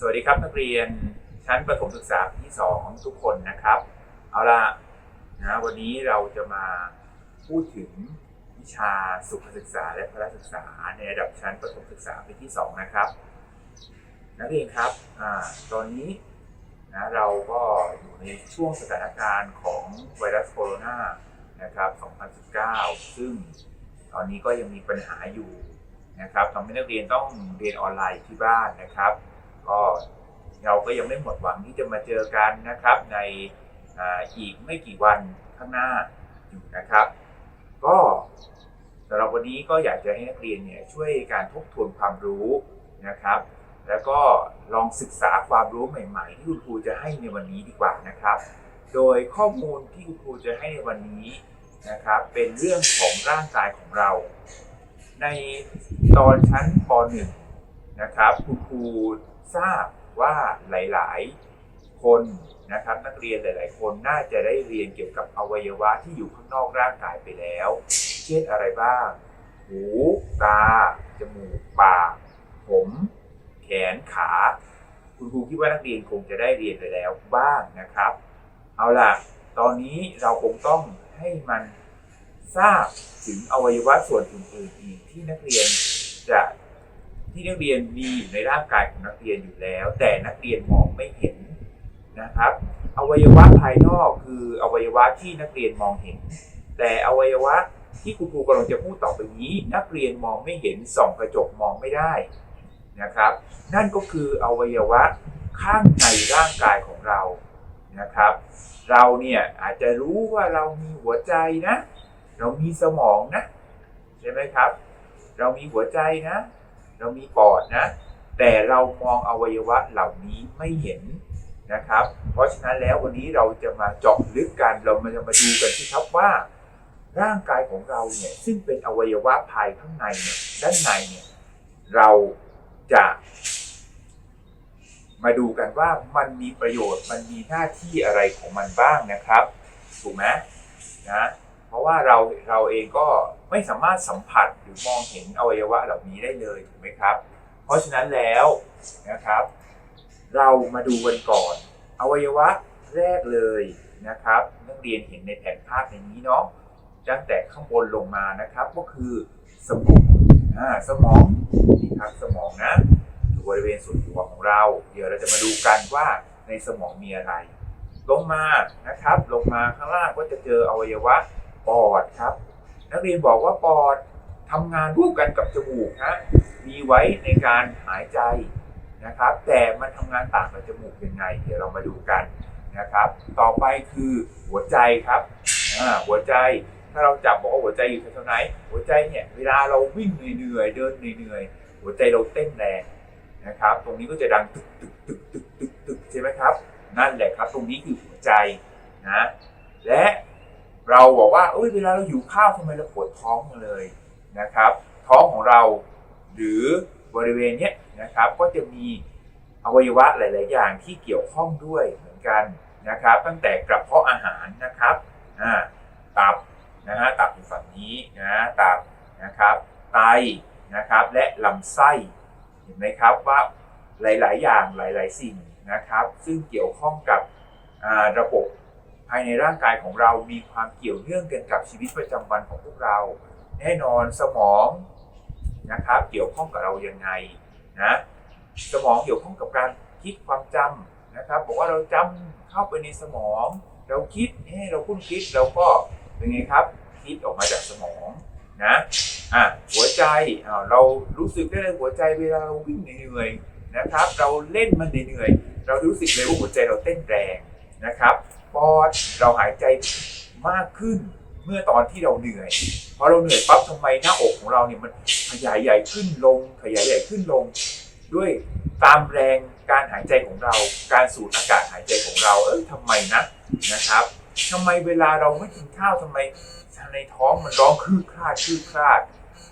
สวัสดีครับนักเรียนชั้นประถมศึกษาปีที่สองทุกคนนะครับ เอาละนะวันนี้เราจะมาพูดถึงวิชาสุขศึกษาและพละศึกษาในระดับชั้นประถมศึกษาปีที่สองนะครับ นักเรียนครับอตอนนี้นะเราก็อยู่ในช่วงสถานการณ์ของไวรัสโคโรนานะครับ 2019 ซึ่งตอนนี้ก็ยังมีปัญหาอยู่นะครับทำให้นักเรียนต้องเรียนออนไลน์ที่บ้านนะครับ ก็เราก็ยังไม่หมดหวังที่จะมาเจอกันนะครับ ในอีกไม่กี่วันข้างหน้าอยู่นะครับ ก็สำหรับวันนี้ก็อยากจะให้นักเรียนเนี่ยช่วยการทบทวนความรู้นะครับ แล้วก็ลองศึกษาความรู้ใหม่ ๆ ที่คุณครูจะให้ในวันนี้ดีกว่านะครับ โดยข้อมูลที่คุณครูจะให้ในวันนี้นะครับ เป็นเรื่องของร่างกายของเรา ในตอนชั้นป .1 นะครับคุณครู ทราบว่าหลายๆ คนนะครับนักเรียนหลาย ๆ คนน่าจะได้เรียนเกี่ยวกับอวัยวะที่อยู่ข้างนอกร่างกายไปแล้ว เช่นอะไรบ้าง หู ตา จมูก ปาก ผม แขน ขา คุณครูคิดว่านักเรียนคงจะได้เรียนไปแล้วบ้างนะครับ เอาล่ะ ตอนนี้เราคงต้องให้มันทราบถึงอวัยวะส่วนอื่นๆอีกที่นักเรียนจะ ที่นักเรียนมีอยู่ในร่างกายของนักเรียนอยู่แล้ว แต่นักเรียนมองไม่เห็นนะครับ อวัยวะภายนอกคืออวัยวะที่นักเรียนมองเห็น แต่อวัยวะที่คุณครูกำลังจะพูดต่อไปนี้ นักเรียนมองไม่เห็นส่องกระจกมองไม่ได้นะครับ นั่นก็คืออวัยวะข้างในร่างกายของเรานะครับ เราเนี่ยอาจจะรู้ว่าเรามีหัวใจนะ เรามีสมองนะใช่ไหมครับ เรามีหัวใจนะ เรามีปอดนะ แต่เรามองอวัยวะเหล่านี้ไม่เห็นนะครับ เพราะฉะนั้นแล้ววันนี้เราจะมาเจาะลึกกันเรามาจะมาดูกันที่ครับว่า ร่างกายของเราเนี่ยซึ่งเป็นอวัยวะภายข้างในเนี่ยด้านในเนี่ยเราจะมาดูกันว่ามันมีประโยชน์มันมีหน้าที่อะไรของมันบ้างนะครับ ถูกไหมนะ เพราะว่าเราเราเองก็ไม่สามารถสัมผัสหรือมองเห็นอวัยวะเหล่านี้ได้เลยถูกไหมครับ เพราะฉะนั้นแล้วนะครับ เรามาดูกันก่อน อวัยวะแรกเลยนะครับ นักเรียนเห็นในแผนภาพในนี้เนาะตั้งแต่ข้างบนลงมานะครับ ก็คือสมองอ่าสมองนี่ครับสมองนะอยู่บริเวณส่วนหัวของเรา เดี๋ยวเราจะมาดูกันว่าในสมองมีอะไร ลงมานะครับ ลงมาข้างล่างก็จะเจออวัยวะ ปอดครับ นักเรียนบอกว่าปอดทำงานร่วมกันกับจมูกนะมีไว้ในการหายใจนะครับ แต่มันทำงานต่างกับจมูกยังไง เดี๋ยวเรามาดูกันนะครับ ต่อไปคือหัวใจครับหัวใจถ้าเราจับบอกว่าหัวใจอยู่แถวๆไหน หัวใจเนี่ยเวลาเราวิ่งเหนื่อยเดินเหนื่อยหัวใจเราเต้นแรงนะครับ ตรงนี้ก็จะดังตึกตึกตึกตึกตึกตึกใช่ไหมครับ นั่นแหละครับ ตรงนี้คือหัวใจนะ และ เราบอกว่าเอ้ยเวลาเราหิวข้าวทำไมเราปวดท้องเลยนะครับ ท้องของเราหรือบริเวณเนี้ยนะครับก็จะมีอวัยวะหลาย ๆ อย่างที่เกี่ยวข้องด้วยเหมือนกันนะครับ ตั้งแต่กระเพาะอาหารนะครับอ่าตับนะฮะตับอยู่ฝั่งนี้นะตับนะครับไตนะครับและลำไส้เห็นไหมครับว่าหลาย ๆ อย่างหลาย ๆ สิ่งนะครับ ซึ่งเกี่ยวข้องกับระบบ ภายในร่างกายของเรามีความเกี่ยวเนื่องกันกับชีวิตประจำวันของพวกเรา แน่นอนสมองนะครับเกี่ยวข้องกับเรายังไงนะสมองเกี่ยวข้องกับการคิดความจำนะครับบอกว่าเราจำเข้าไปในสมอง เราคิดเฮ้เราคุ้นคิดเราก็เป็นไงครับคิดออกมาจากสมองนะอะหัวใจอ้าเรารู้สึกได้เลยหัวใจเวลาเราวิ่งเหนื่อยนะครับ เราเล่นมันเหนื่อยเรารู้สึกเลยว่าหัวใจเราเต้นแรงนะครับ ปอดเราหายใจมากขึ้นเมื่อตอนที่เราเหนื่อยพอเราเหนื่อยปั๊บทำไมหน้าอกของเราเนี่ยมันขยายใหญ่ขึ้นลงขยายใหญ่ขึ้นลง ด้วยตามแรงการหายใจของเรา การสูดอากาศหายใจของเรา เออทำไมนะนะครับทำไมเวลาเราไม่กินข้าวทำไมในท้องมันร้องคืดคลาดคืดคลาด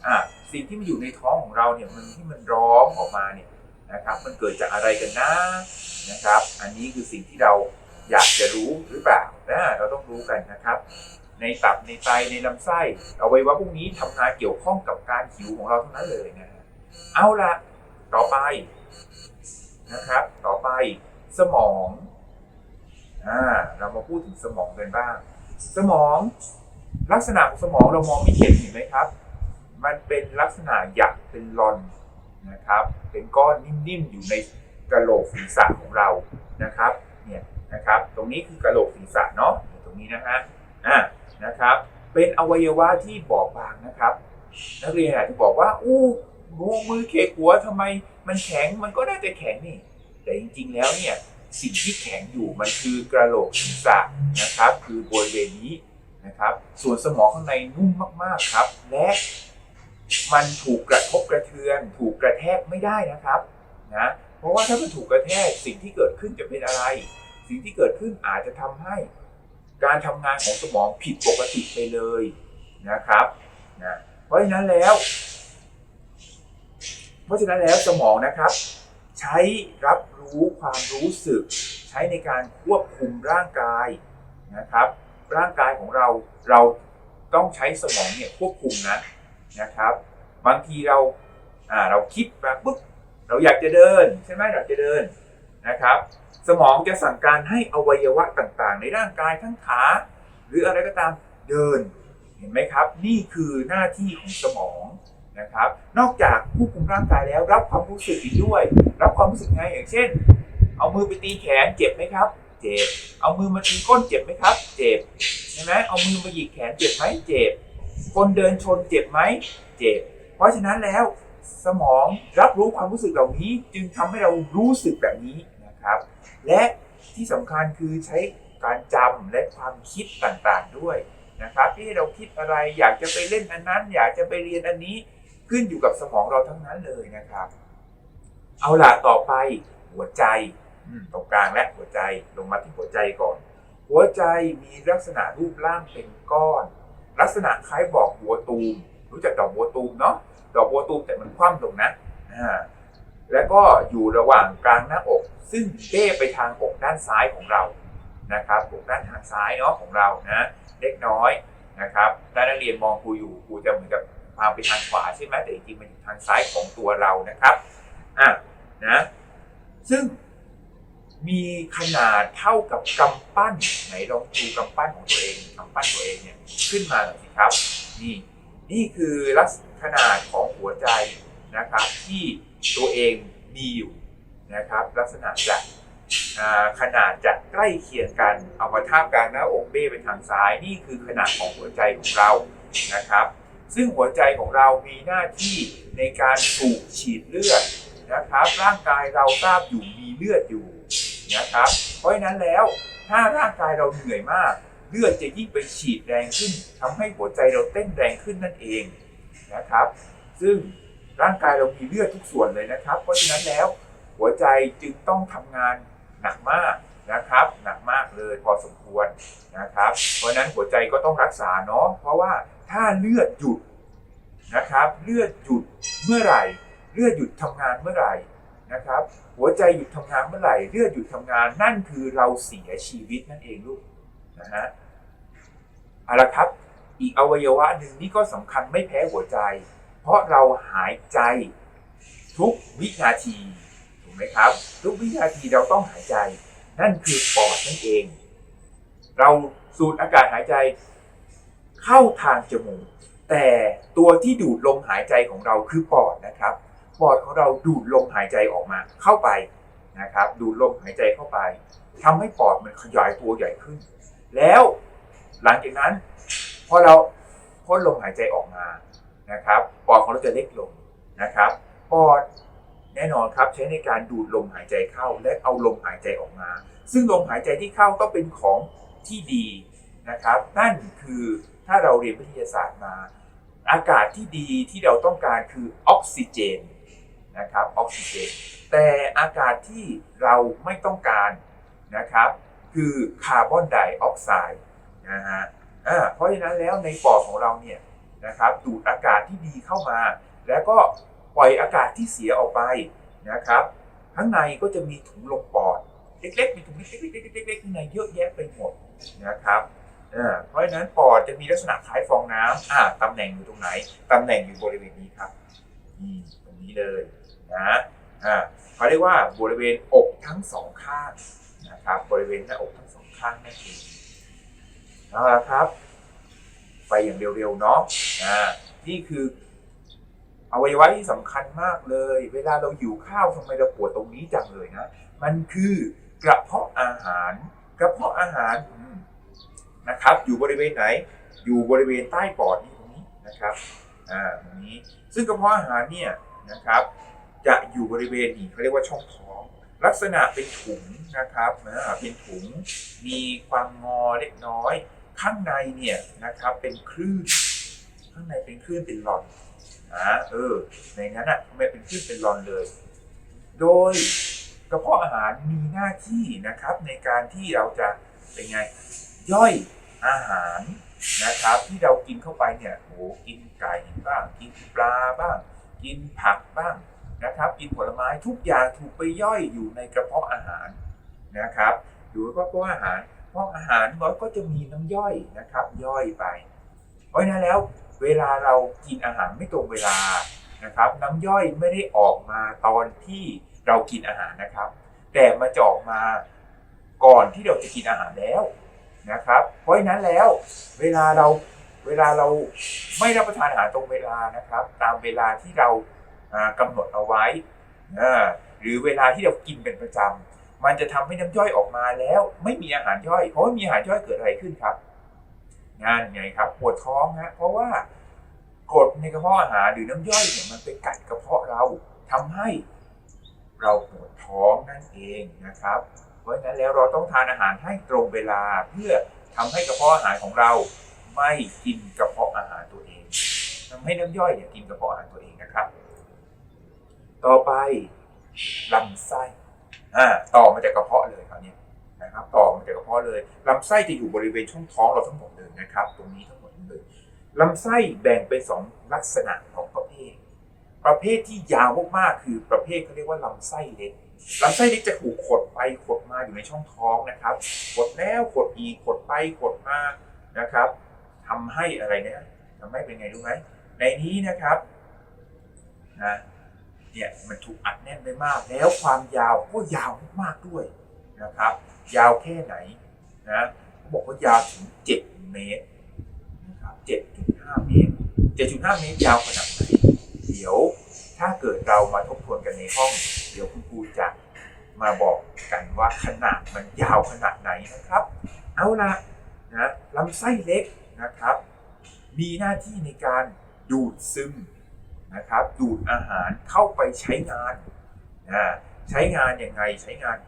อะสิ่งที่มันอยู่ในท้องของเราเนี่ยมันที่มันร้องออกมาเนี่ยนะครับ มันเกิดจากอะไรกันนะนะครับ อันนี้คือสิ่งที่เรา อยากจะรู้หรือเปล่านะเราต้องรู้กันนะครับ ในตับในไตในลำไส้เอาไวัยวะพวกนี้ทำงานเกี่ยวข้องกับการหิวของเราทั้งนั้นเลยนะฮะเอาละต่อไปนะครับ ต่อไปสมองอ่าเรามาพูดถึงสมองกันบ้าง สมองลักษณะของสมองเรามองไม่เห็นเห็นไหมครับ มันเป็นลักษณะหยักเป็นลอนนะครับ เป็นก้อนนิ่มๆอยู่ในกระโหลกศีรษะของเรานะครับ เนี่ย นะครับ ตรงนี้คือกระโหลกศีรษะเนาะตรงนี้นะฮะอ่านะครับ เป็นอวัยวะที่บอบบางนะครับ นักเรียนอาจจะบอกว่าอู้มือมือเคกหัวทำไมมันแข็งมันก็น่าจะแข็งนี่ แต่จริงๆแล้วเนี่ยสิ่งที่แข็งอยู่มันคือกระโหลกศีรษะนะครับ คือบริเวณนี้นะครับ ส่วนสมองข้างในนุ่มมากๆครับ และมันถูกกระทบกระเทือน ถูกกระแทกไม่ได้นะครับนะเพราะว่าถ้ามันถูกกระแทกสิ่งที่เกิดขึ้นจะเป็นอะไร สิ่งที่เกิดขึ้นอาจจะทำให้ การทำงานของสมองผิดปกติไปเลยนะครับนะเพราะฉะนั้นแล้ว เพราะฉะนั้นแล้วสมองนะครับ ใช้รับรู้ความรู้สึก ใช้ในการควบคุมร่างกายนะครับ ร่างกายของเราเราต้องใช้สมองเนี่ยควบคุมนะนะครับ บางทีเราอ่าเราคิดมาปุ๊บเราอยากจะเดินใช่ไหมเราจะเดินนะครับ สมองจะสั่งการให้อวัยวะต่างๆ ในร่างกายทั้งขาหรืออะไรก็ตามเดิน เห็นไหมครับ นี่คือหน้าที่ของสมองนะครับ นอกจากควบคุมร่างกายแล้วรับความรู้สึกอีกด้วย รับความรู้สึกไงอย่างเช่น เอามือไปตีแขนเจ็บไหมครับ เจ็บ เอามือมาตีก้นเจ็บไหมครับ เจ็บใช่ไหมเอามือมาหยิกแขนเจ็บไหมเจ็บ คนเดินชนเจ็บไหมเจ็บ เพราะฉะนั้นแล้วสมองรับรู้ความรู้สึกเหล่านี้จึงทำให้เรารู้สึกแบบนี้ และที่สำคัญคือใช้การจำและความคิดต่างๆด้วยนะครับที่เราคิดอะไรอยากจะไปเล่นอันนั้น อยากจะไปเรียนอันนี้ขึ้นอยู่กับสมองเราทั้งนั้นเลยนะครับ เอาล่ะต่อไปหัวใจตรงกลางและหัวใจลงมาที่หัวใจก่อน หัวใจมีลักษณะรูปร่างเป็นก้อน ลักษณะคล้ายบอกหัวตูม รู้จักดอกบัวตูมเนาะดอกบัวตูมแต่มันคว่ำลงนะอ่า แล้วก็อยู่ระหว่างกลางหน้าอก ซึ่งเบ้ไปทางอกด้านซ้ายของเรานะครับอกด้านทางซ้ายเนาะของเรานะเล็กน้อยนะครับถ้านักเรียนมองครูอยู่ครูจะเหมือนกับพาไปทางขวาใช่ไหมแต่จริงๆมันอยู่ทางซ้ายของตัวเรานะครับอะนะซึ่งมีขนาดเท่ากับกำปั้นไหนลองดูกำปั้นของตัวเองกำปั้นตัวเองเนี่ยขึ้นมาหน่อยสิครับนี่นี่คือลักษณะขนาดของหัวใจนะครับที่ ตัวเองมีอยู่นะครับ ลักษณะจะขนาดจะใกล้เคียงกันเอามาทาบกลางหน้าอกเบ้ไปทางซ้ายนี่คือขนาดของหัวใจของเรานะครับ ซึ่งหัวใจของเรามีหน้าที่ในการสูบฉีดเลือดนะครับ ร่างกายเราทราบอยู่มีเลือดอยู่นะครับ เพราะฉะนั้นแล้วถ้าร่างกายเราเหนื่อยมาก เลือดจะยิ่งไปฉีดแรงขึ้นทำให้หัวใจเราเต้นแรงขึ้นนั่นเองนะครับ ซึ่ง ร่างกายเรามีเลือดทุกส่วนเลยนะครับ เพราะฉะนั้นแล้วหัวใจจึงต้องทำงานหนักมากนะครับ หนักมากเลยพอสมควรนะครับ เพราะฉะนั้นหัวใจก็ต้องรักษาเนาะเพราะว่าถ้าเลือดหยุดนะครับ เลือดหยุดเมื่อไหร่ เลือดหยุดทำงานเมื่อไหร่นะครับ หัวใจหยุดทำงานเมื่อไหร่ เลือดหยุดทำงานนั่นคือเราเสียชีวิตนั่นเองลูกนะฮะเอาละครับ อีกอวัยวะหนึ่งนี่ก็สำคัญไม่แพ้หัวใจ เพราะเราหายใจทุกวินาทีถูกไหมครับ ทุกวินาทีเราต้องหายใจ นั่นคือปอดนั่นเอง เราสูดอากาศหายใจ เข้าทางจมูกแต่ตัวที่ดูดลมหายใจของเราคือปอดนะครับ ปอดของเราดูดลมหายใจออกมาเข้าไปนะครับ ดูดลมหายใจเข้าไปทำให้ปอดมันขยายตัวใหญ่ขึ้น แล้วหลังจากนั้นพอเราพ่นลมหายใจออกมา นะครับปอดของเราจะเล็กลงนะครับปอดแน่นอนครับใช้ในการดูดลมหายใจเข้าและเอาลมหายใจออกมา ซึ่งลมหายใจที่เข้าก็เป็นของที่ดีนะครับ นั่นคือถ้าเราเรียนวิทยาศาสตร์มา อากาศที่ดีที่เราต้องการคือออกซิเจนนะครับออกซิเจน แต่อากาศที่เราไม่ต้องการนะครับคือคาร์บอนไดออกไซด์นะฮะเพราะฉะนั้นแล้วในปอดของเราเนี่ย นะครับดูดอากาศที่ดีเข้ามา แล้วก็ปล่อยอากาศที่เสียออกไปนะครับ ข้างในก็จะมีถุงลมปอดเล็กๆมีถุงเล็กๆๆๆๆข้างในเยอะแยะไปหมดนะครับเพราะฉะนั้นปอดจะมีลักษณะคล้ายฟองน้ำอ่าตำแหน่งอยู่ตรงไหนตำแหน่งอยู่บริเวณนี้ครับนี่ตรงนี้เลยนะอ่าเพราะเขาเรียกว่าบริเวณอกทั้งสองข้างนะครับบริเวณหน้าอกทั้งสองข้างนั่นเองเอาละครับ ไปอย่างเร็วๆเนาะอ่านี่คืออวัยวะที่สำคัญมากเลย เวลาเราหิวข้าวทำไมเราปวดตรงนี้จังเลยนะ มันคือกระเพาะอาหาร กระเพาะอาหารนะครับ อยู่บริเวณไหน อยู่บริเวณใต้ปอดนี่ตรงนี้นะครับอ่าตรงนี้ซึ่งกระเพาะอาหารเนี่ยนะครับ จะอยู่บริเวณนี้เขาเรียกว่าช่องท้อง ลักษณะเป็นถุงนะครับเป็นถุงมีความงอเล็กน้อย ข้างในเนี่ยนะครับเป็นคลื่น ข้างในเป็นคลื่นเป็นหลอดนะเออในนั้นอะทำไมเป็นคลื่นเป็นหลอดเลย โดยกระเพาะอาหารมีหน้าที่นะครับในการที่เราจะเป็นไงย่อยอาหารนะครับที่เรากินเข้าไปเนี่ยโหกินไก่บ้าง กินปลาบ้าง กินผักบ้างนะครับ กินผลไม้ทุกอย่างถูกไปย่อยอยู่ในกระเพาะอาหารนะครับอยู่ในกระเพาะอาหาร พาะอาหารมันก็จะมีน้ำย่อยนะครับ ย่อยไป เพราะนั้นแล้วเวลาเรากินอาหารไม่ตรงเวลานะครับ น้ำย่อยไม่ได้ออกมาตอนที่เรากินอาหารนะครับ แต่มันจะออกมาก่อนที่เราจะกินอาหารแล้วนะครับ เพราะนั้นแล้วเวลาเราเวลาเราไม่รับประทานอาหารตรงเวลานะครับ ตามเวลาที่เราอ่ากำหนดเอาไว้หรือเวลาที่เรากินเป็นประจำ มันจะทำให้น้ำย่อยออกมาแล้ว ไม่มีอาหารย่อย เพราะมีอาหารย่อยเกิดอะไรขึ้นครับงานไงครับปวดท้องฮะเพราะว่ากรดในกระเพาะอาหารหรือน้ำย่อยเนี่ยมันไปกัดกระเพาะเราทำให้เราปวดท้องนั่นเองนะครับ เพราะฉะนั้นแล้วเราต้องทานอาหารให้ตรงเวลาเพื่อทำให้กระเพาะอาหารของเราไม่กินกระเพาะอาหารตัวเองทำให้น้ำย่อยเนี่ยกินกระเพาะอาหารตัวเองนะครับ ต่อไปลำไส้ อ่าต่อมาจากกระเพาะเลยคราวนี้นะครับต่อมาจากกระเพาะเลยลำไส้จะอยู่บริเวณช่องท้องเราทั้งหมดเลยนะครับ ตรงนี้ทั้งหมดเลยลำไส้แบ่งเป็นสองลักษณะของประเภท ประเภทที่ยาวมากๆคือประเภทเขาเรียกว่าลำไส้เล็กลำไส้เล็กจะถูกขดไปขดมาอยู่ในช่องท้องนะครับขดแล้วขดอีกขดไปขดมานะครับทำให้อะไรเนี่ยทำให้เป็นไงรู้ไหมในนี้นะครับนะ เนี่ยมันถูกอัดแน่นไปมาก แล้วความยาวก็ยาวมากๆด้วยนะครับ ยาวแค่ไหนนะเขาบอกว่ายาวถึง 7 เมตรนะครับ7.5 เมตร 7.5 เมตรยาวขนาดไหนเดี๋ยวถ้าเกิดเรามาทบทวนกันในห้อง เดี๋ยวคุณครูจะมาบอกกันว่าขนาดมันยาวขนาดไหนนะครับ เอาละนะลำไส้เล็กนะครับ มีหน้าที่ในการดูดซึม นะครับดูดอาหารเข้าไปใช้งานนะใช้งานอยังไงใช้งาน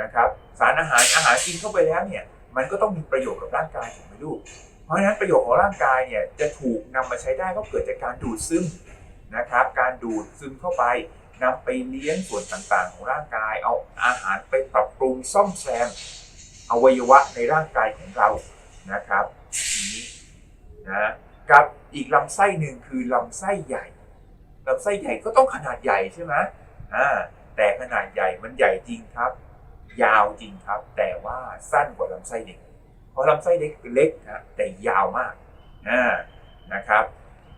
นะครับ สารอาหารอาหารกินเข้าไปแล้วเนี่ยมันก็ต้องมีประโยชน์กับร่างกายถูกไหมลูกเพราะฉะนั้นประโยชน์ของร่างกายเนี่ยจะถูกนำมาใช้ได้ก็เกิดจากการดูดซึมนะครับการดูดซึมเข้าไปนำไปเลี้ยงส่วนต่างๆ ของร่างกาย เอาอาหารไปปรับปรุงซ่อมแซมอวัยวะในร่างกายของเรานะครับนี้นะกับอีกลำไส้หนึ่งคือลำไส้ใหญ่ ลำไส้ใหญ่ก็ต้องขนาดใหญ่ใช่ไหมอ่าแต่ขนาดใหญ่มันใหญ่จริงครับ ยาวจริงครับ แต่ว่าสั้นกว่าลำไส้เล็กเพราะลำไส้เล็กเล็กนะแต่ยาวมากอ่านะครับ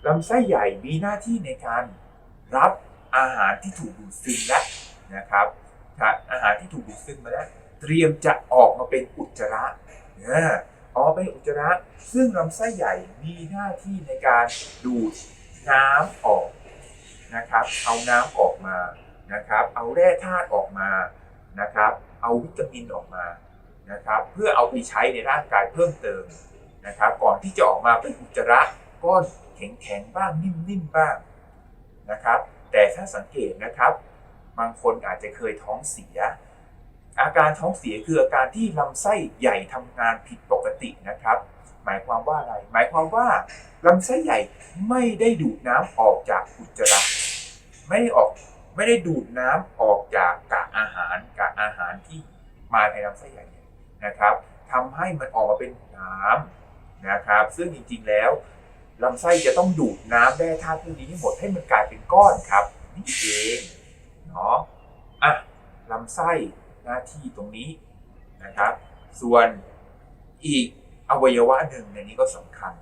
ลำไส้ใหญ่มีหน้าที่ในการรับอาหารที่ถูกดูดซึมแล้วนะครับอาหารที่ถูกดูดซึมมาแล้วเตรียมจะออกมาเป็นอุจจาระอ่าออกเป็นอุจจาระ ซึ่งลำไส้ใหญ่มีหน้าที่ในการดูดน้ำออก นะครับ เอาน้ำออกมานะครับ เอาแร่ธาตุออกมานะครับ เอาวิตามินออกมานะครับ เพื่อเอาไปใช้ในร่างกายเพิ่มเติมนะครับ ก่อนที่จะออกมาเป็นอุจจาระก้อนแข็งๆบ้างนิ่มๆบ้างนะครับ แต่ถ้าสังเกตนะครับ บางคนอาจจะเคยท้องเสีย อาการท้องเสียคืออาการที่ลำไส้ใหญ่ทำงานผิดปกตินะครับ หมายความว่าอะไร หมายความว่าลำไส้ใหญ่ไม่ได้ดูดน้ำออกจากอุจจาระไม่ได้ออกไม่ได้ดูดน้ำออกจากกากอาหารกากอาหารที่มาในลำไส้ใหญ่เนี่ยนะครับทำให้มันออกมาเป็นน้ำนะครับ ซึ่งจริงๆแล้วลำไส้จะต้องดูดน้ำแร่ธาตุพวกนี้ให้หมดให้มันกลายเป็นก้อนครับนี่เองเนาะอะลำไส้หน้าที่ตรงนี้นะครับ ส่วนอีก อวัยวะหนึ่งในนี้ก็สำคัญ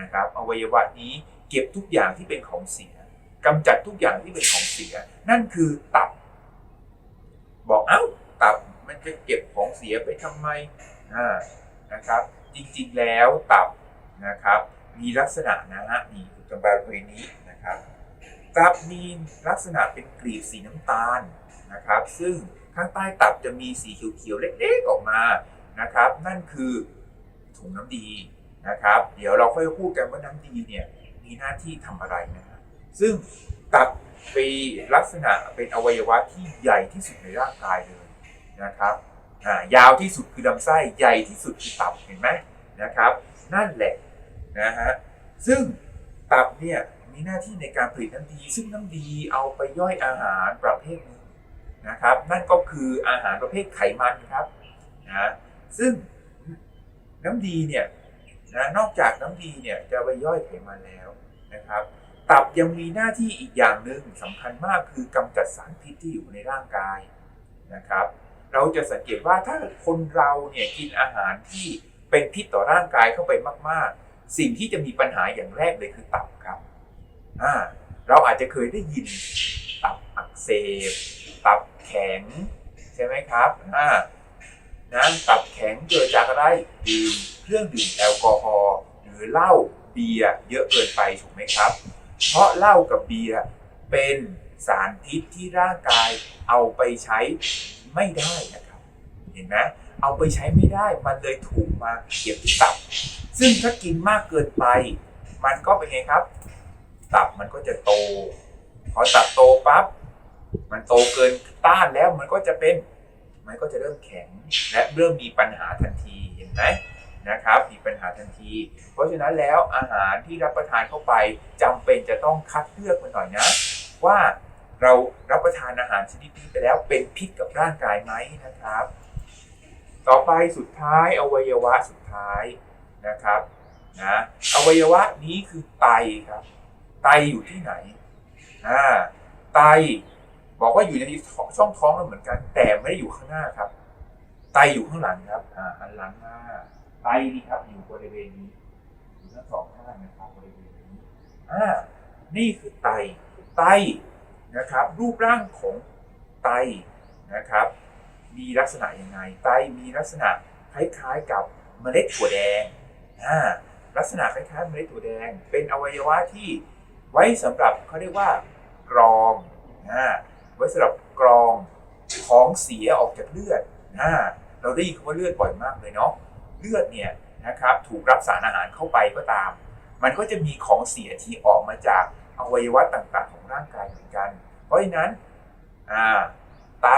นะครับ อวัยวะนี้เก็บทุกอย่างที่เป็นของเสียกำจัดทุกอย่างที่เป็นของเสีย นั่นคือตับ บอกเอ้าตับมันจะเก็บของเสียไปทำไมนะครับ จริงๆแล้วตับนะครับ มีลักษณะนะฮะนี่อยู่ตรงบริเวณนี้นะครับตับมีลักษณะเป็นกรีบสีน้ำตาลนะครับ ซึ่งข้างใต้ตับจะมีสีเขียวๆเล็กๆออกมานะครับ นั่นคือ ถุงน้ำดีนะครับ เดี๋ยวเราค่อยพูดกันว่าน้ำดีเนี่ยมีหน้าที่ทำอะไรนะฮะซึ่งตับเป็นลักษณะเป็นอวัยวะที่ใหญ่ที่สุดในร่างกายเลยนะครับอ่ายาวที่สุดคือลำไส้ใหญ่ที่สุดคือตับเห็นไหมนะครับ นั่นแหละนะฮะซึ่งตับเนี่ยมีหน้าที่ในการผลิตน้ำดี ซึ่งน้ำดีเอาไปย่อยอาหารประเภทนึงนะครับ นั่นก็คืออาหารประเภทไขมันครับนะซึ่ง น้ำดีเนี่ยนะนอกจากน้ำดีเนี่ยจะไปย่อยไขมันแล้วนะครับ ตับยังมีหน้าที่อีกอย่างหนึ่งสำคัญมากคือกำจัดสารพิษที่อยู่ในร่างกายนะครับ เราจะสังเกตว่าถ้าคนเราเนี่ยกินอาหารที่เป็นพิษต่อร่างกายเข้าไปมาก ๆ สิ่งที่จะมีปัญหาอย่างแรกเลยคือตับครับอ่าเราอาจจะเคยได้ยินตับอักเสบ ตับแข็ง ใช่ไหมครับอ่า นะตับแข็งเกิดจากอะไรดื่มเครื่องดื่มแอลกอฮอล์หรือเหล้าเบียร์เยอะเกินไปถูกไหมครับ เพราะเหล้ากับเบียร์เป็นสารพิษที่ร่างกายเอาไปใช้ไม่ได้นะครับ เห็นไหมเอาไปใช้ไม่ได้มันเลยถูกมาเก็บที่ตับ ซึ่งถ้ากินมากเกินไป มันก็เป็นไงครับ ตับมันก็จะโต พอตับโตปั๊บมันโตเกินต้านแล้วมันก็จะเป็น มันก็จะเริ่มแข็ง และเริ่มมีปัญหาทันทีเห็นไหมนะครับมีปัญหาทันที เพราะฉะนั้นแล้วอาหารที่รับประทานเข้าไปจำเป็นจะต้องคัดเลือกมันหน่อยนะ ว่าเรารับประทานอาหารชนิดนี้ไปแล้วเป็นพิษกับร่างกายไหมนะครับ ต่อไปสุดท้ายอวัยวะสุดท้ายนะครับนะอวัยวะนี้คือไตครับ ไตอยู่ที่ไหนอ่าไต บอกว่าอยู่ในช่องท้องเราเหมือนกัน แต่ไม่ได้อยู่ข้างหน้าครับ ไตอยู่ข้างหลังครับอ่าอันหลังหน้าไตนี่ครับ อยู่บริเวณนี้อยู่ทั้งสองข้างนะครับบริเวณนี้อ่านี่คือไตไตนะครับ รูปร่างของไตนะครับ มีลักษณะยังไง ไตมีลักษณะคล้ายๆกับเมล็ดถั่วแดงอ่าลักษณะคล้ายๆเมล็ดถั่วแดง เป็นอวัยวะที่ไว้สำหรับเขาเรียกว่ากรองอ่า ไว้สำหรับกรองของเสียออกจากเลือดอ่าเราได้ยินคำว่าเลือดบ่อยมากเลยเนาะเลือดเนี่ยนะครับถูกรับสารอาหารเข้าไปก็ตาม มันก็จะมีของเสียที่ออกมาจากอวัยวะต่างๆ ของร่างกายเหมือนกัน เพราะฉะนั้นไต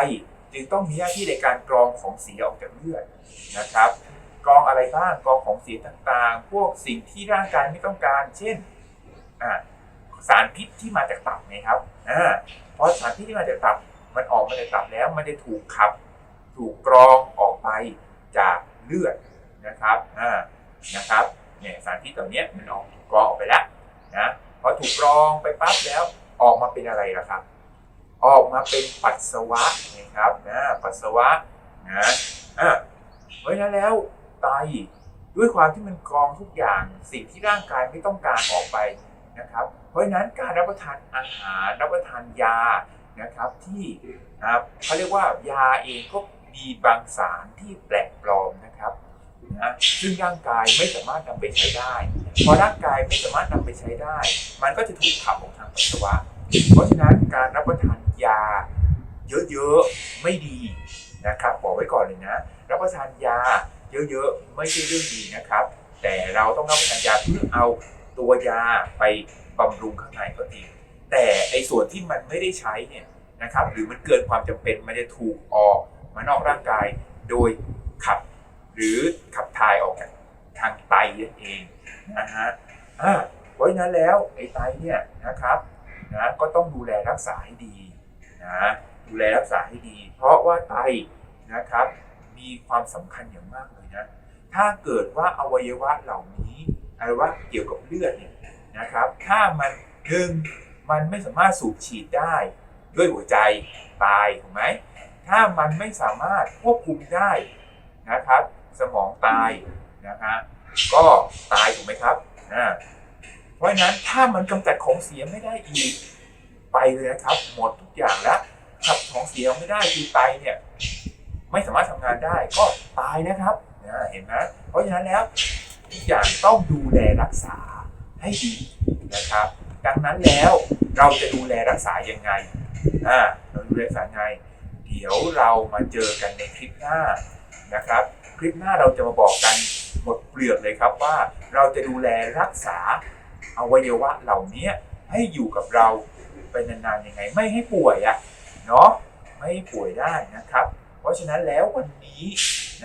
จึงต้องมีหน้าที่ในการกรองของเสียออกจากเลือดนะครับกรองอะไรบ้างกรองของเสียต่างๆ พวกสิ่งที่ร่างกายไม่ต้องการ เช่นอ่า สารพิษที่มาจากตับไงครับอ่าเพราะสารพิษที่มาจากตับมันออกมาจากตับแล้วมันจะถูกขับ ถูกกรองออกไปจากเลือดนะครับอ่านะครับเนี่ยสารพิษตัวเนี้ยมันออกกกรองออกไปแล้วนะพอถูกกรองไปปั๊บแล้วออกมาเป็นอะไรล่ะครับ ออกมาเป็นปัสสาวะนะครับนะปัสสาวะนะอะเพราะฉะนั้นแล้วไตด้วยความที่มันกรองทุกอย่างสิ่งที่ร่างกายไม่ต้องการออกไป นะครับ เพราะฉะนั้นการรับประทานอาหารรับประทานยานะครับที่นะเขาเรียกว่ายาเองก็มีบางสารที่แปลกปลอมนะครับนะซึ่งร่างกายไม่สามารถนำไปใช้ได้ พอร่างกายไม่สามารถนำไปใช้ได้ มันก็จะถูกขับออกทางปัสสาวะ เพราะฉะนั้นการรับประทานยาเยอะๆไม่ดีนะครับบอกไว้ก่อนเลยนะ รับประทานยาเยอะๆไม่ใช่เรื่องดีนะครับ แต่เราต้องรับประทานยาเพื่อเอา ตัวยาไปบำรุงข้างในก็ดีแต่ไอ้ส่วนที่มันไม่ได้ใช้เนี่ยนะครับ หรือมันเกินความจำเป็นมันจะถูกออกมานอกร่างกายโดยขับ หรือขับถ่ายออกจากทางไตนั่นเองนะฮะอ่าเพราะฉะนั้นแล้วไอ้ไตเนี่ยนะครับนะก็ต้องดูแลรักษาให้ดีนะดูแลรักษาให้ดี เพราะว่าไตนะครับ มีความสำคัญอย่างมากเลยนะ ถ้าเกิดว่าอวัยวะเหล่านี้ อวัยวะเกี่ยวกับเลือดเนี่ยนะครับ ถ้ามันหนึ่งมันไม่สามารถสูบฉีดได้ด้วยหัวใจตายถูกไหมถ้ามันไม่สามารถควบคุมได้นะครับ สมองตายนะฮะก็ตายถูกไหมครับอ่าเพราะฉะนั้นถ้ามันกำจัดของเสียไม่ได้อีกไปเลยนะครับ หมดทุกอย่างแล้วขับของเสียไม่ได้คือไตเนี่ยไม่สามารถทำงานได้ก็ตายนะครับนะเห็นไหมเพราะฉะนั้นแล้ว ทุกอย่างต้องดูแลรักษาให้ดีนะครับ ดังนั้นแล้วเราจะดูแลรักษายังไงอ่าเราดูแลรักษาไง เดี๋ยวเรามาเจอกันในคลิปหน้านะครับ คลิปหน้าเราจะมาบอกกันหมดเปลือกเลยครับว่าเราจะดูแลรักษาอวัยวะเหล่านี้ให้อยู่กับเราไปนานๆยังไง ไม่ให้ป่วยอะ่ะเนาะไม่ให้ป่วยได้นะครับ เพราะฉะนั้นแล้ววันนี้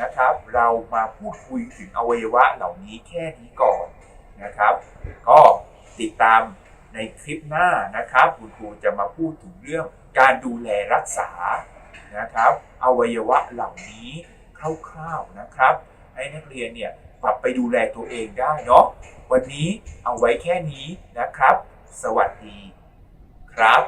นะครับ เรามาพูดคุยถึงอวัยวะเหล่านี้แค่นี้ก่อนนะครับ ก็ติดตามในคลิปหน้านะครับคุณครูจะมาพูดถึงเรื่องการดูแลรักษานะครับ อวัยวะเหล่านี้คร่าวๆนะครับ ให้นักเรียนเนี่ยปรับไปดูแลตัวเองได้เนาะวันนี้เอาไว้แค่นี้นะครับ สวัสดีครับ